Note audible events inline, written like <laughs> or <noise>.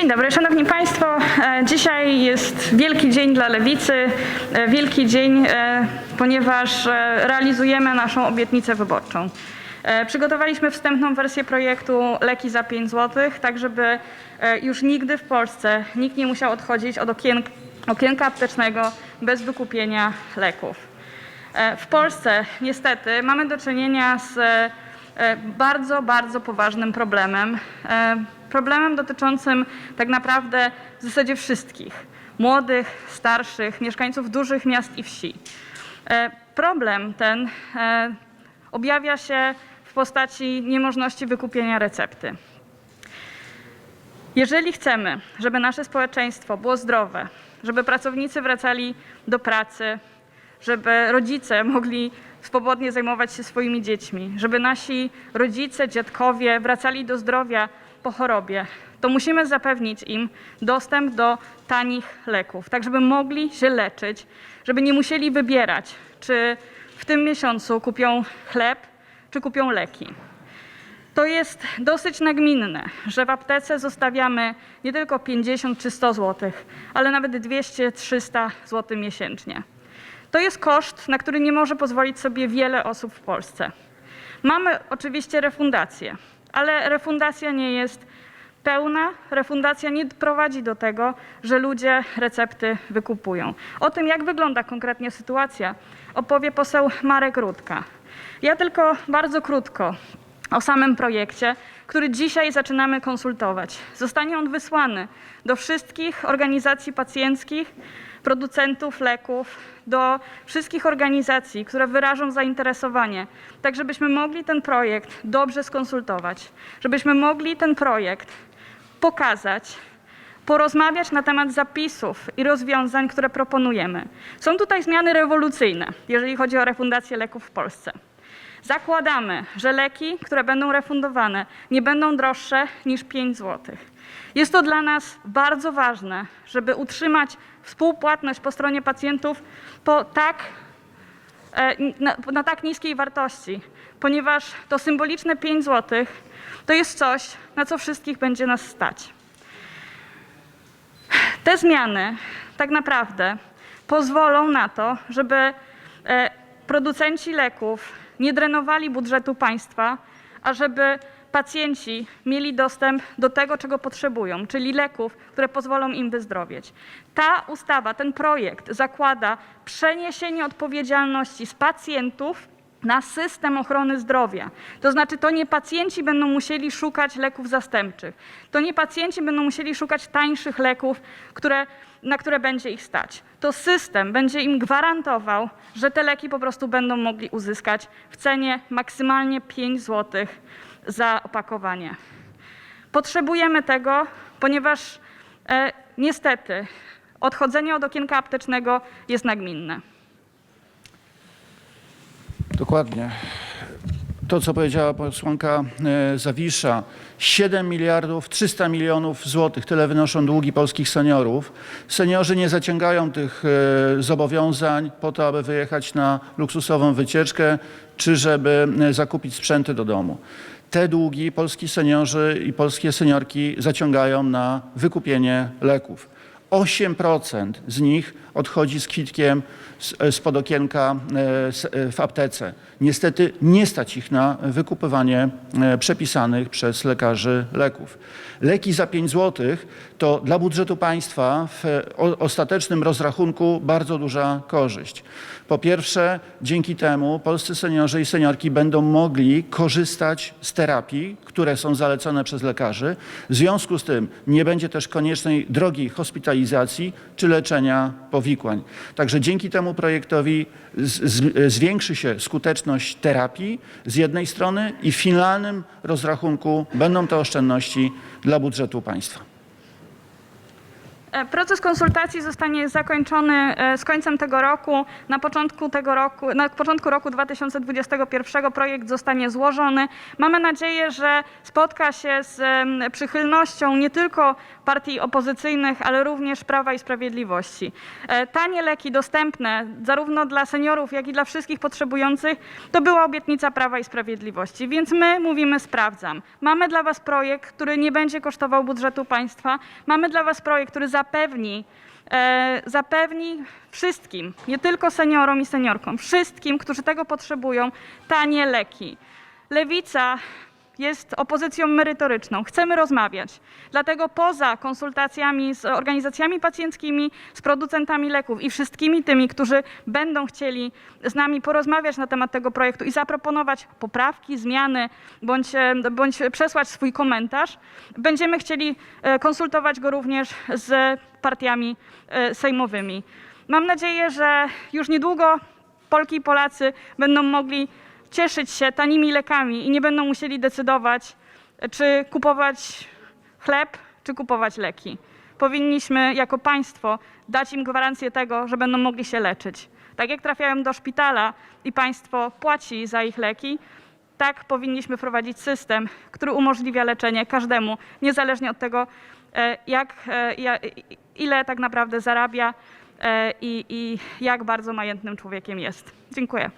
Dzień dobry, Szanowni Państwo. E, Dzisiaj jest wielki dzień dla Lewicy, e, wielki dzień, e, ponieważ realizujemy naszą obietnicę wyborczą. Przygotowaliśmy wstępną wersję projektu Leki za 5 zł, tak żeby już nigdy w Polsce nikt nie musiał odchodzić od okien, okienka aptecznego bez wykupienia leków. W Polsce niestety mamy do czynienia z bardzo, bardzo poważnym problemem. Problemem dotyczącym tak naprawdę w zasadzie wszystkich młodych, starszych, mieszkańców dużych miast i wsi. E, Problem ten e, objawia się w postaci niemożności wykupienia recepty. Jeżeli chcemy, żeby nasze społeczeństwo było zdrowe, żeby pracownicy wracali do pracy, żeby rodzice <laughs> mogli swobodnie zajmować się swoimi dziećmi, żeby nasi rodzice, dziadkowie wracali do zdrowia po chorobie, to musimy zapewnić im dostęp do tanich leków, tak żeby mogli się leczyć, żeby nie musieli wybierać, czy w tym miesiącu kupią chleb, czy kupią leki. To jest dosyć nagminne, że w aptece zostawiamy nie tylko 50 czy 100 zł, ale nawet 200-300 zł miesięcznie. To jest koszt, na który nie może pozwolić sobie wiele osób w Polsce. Mamy oczywiście refundację, ale refundacja nie jest pełna, refundacja nie prowadzi do tego, że ludzie recepty wykupują. O tym, jak wygląda konkretnie sytuacja, opowie poseł Marek Rutka. Ja tylko bardzo krótko o samym projekcie, który dzisiaj zaczynamy konsultować. Zostanie on wysłany do wszystkich organizacji pacjenckich, producentów leków, do wszystkich organizacji, które wyrażą zainteresowanie, tak żebyśmy mogli ten projekt dobrze skonsultować, żebyśmy mogli ten projekt pokazać, porozmawiać na temat zapisów i rozwiązań, które proponujemy. Są tutaj zmiany rewolucyjne, jeżeli chodzi o refundację leków w Polsce. Zakładamy, że leki, które będą refundowane, nie będą droższe niż 5 zł. Jest to dla nas bardzo ważne, żeby utrzymać współpłatność po stronie pacjentów po tak, e, na, na tak niskiej wartości, ponieważ to symboliczne 5 zł to jest coś, na co wszystkich będzie nas stać. Te zmiany tak naprawdę pozwolą na to, żeby e, producenci leków nie drenowali budżetu państwa, a żeby pacjenci mieli dostęp do tego, czego potrzebują, czyli leków, które pozwolą im wyzdrowieć. Ta ustawa, ten projekt zakłada przeniesienie odpowiedzialności z pacjentów na system ochrony zdrowia. To znaczy, to nie pacjenci będą musieli szukać leków zastępczych. To nie pacjenci będą musieli szukać tańszych leków, które, na które będzie ich stać. To system będzie im gwarantował, że te leki po prostu będą mogli uzyskać w cenie maksymalnie 5 zł za opakowanie. Potrzebujemy tego, ponieważ e, niestety odchodzenie od okienka aptecznego jest nagminne. Dokładnie. To, co powiedziała posłanka e, Zawisza, 7 miliardów 300 milionów złotych, tyle wynoszą długi polskich seniorów. Seniorzy nie zaciągają tych e, zobowiązań po to, aby wyjechać na luksusową wycieczkę, czy żeby e, zakupić sprzęty do domu. Te długi polski seniorzy i polskie seniorki zaciągają na wykupienie leków. 8% z nich odchodzi z kwitkiem z- spod okienka e, e, w aptece. Niestety nie stać ich na wykupywanie e, przepisanych przez lekarzy leków. Leki za 5 zł to dla budżetu państwa w ostatecznym rozrachunku bardzo duża korzyść. Po pierwsze, dzięki temu polscy seniorzy i seniorki będą mogli korzystać z terapii, które są zalecone przez lekarzy. W związku z tym nie będzie też koniecznej drogiej hospitalizacji czy leczenia powikłań. Także dzięki temu projektowi z, z, zwiększy się skuteczność terapii z jednej strony i w finalnym rozrachunku będą to oszczędności dla budżetu państwa. E, Proces konsultacji zostanie zakończony e, z końcem tego roku. Na początku tego roku, na początku roku 2021 projekt zostanie złożony. Mamy nadzieję, że spotka się z przychylnością nie tylko partii opozycyjnych, ale również Prawa i Sprawiedliwości. E, Tanie leki dostępne zarówno dla seniorów, jak i dla wszystkich potrzebujących to była obietnica Prawa i Sprawiedliwości, więc my mówimy sprawdzam. Mamy dla Was projekt, który nie będzie kosztował budżetu państwa. Mamy dla Was projekt, który zapewni e, zapewni wszystkim, nie tylko seniorom i seniorkom, wszystkim, którzy tego potrzebują, tanie leki. Lewica jest opozycją merytoryczną. Chcemy rozmawiać. Dlatego poza konsultacjami z organizacjami pacjenckimi, z producentami leków i wszystkimi tymi, którzy będą chcieli z nami porozmawiać na temat tego projektu i zaproponować poprawki, zmiany bądź, e, bądź przesłać swój komentarz, będziemy chcieli e, konsultować go również z partiami e, sejmowymi. Mam nadzieję, że już niedługo Polki i Polacy będą mogli cieszyć się tanimi lekami i nie będą musieli decydować, czy kupować chleb, czy kupować leki. Powinniśmy jako państwo dać im gwarancję tego, że będą mogli się leczyć. Tak jak trafiają do szpitala i państwo płaci za ich leki, tak powinniśmy wprowadzić system, który umożliwia leczenie każdemu, niezależnie od tego, e, jak, e, ile tak naprawdę zarabia e, i, i jak bardzo majętnym człowiekiem jest. Dziękuję.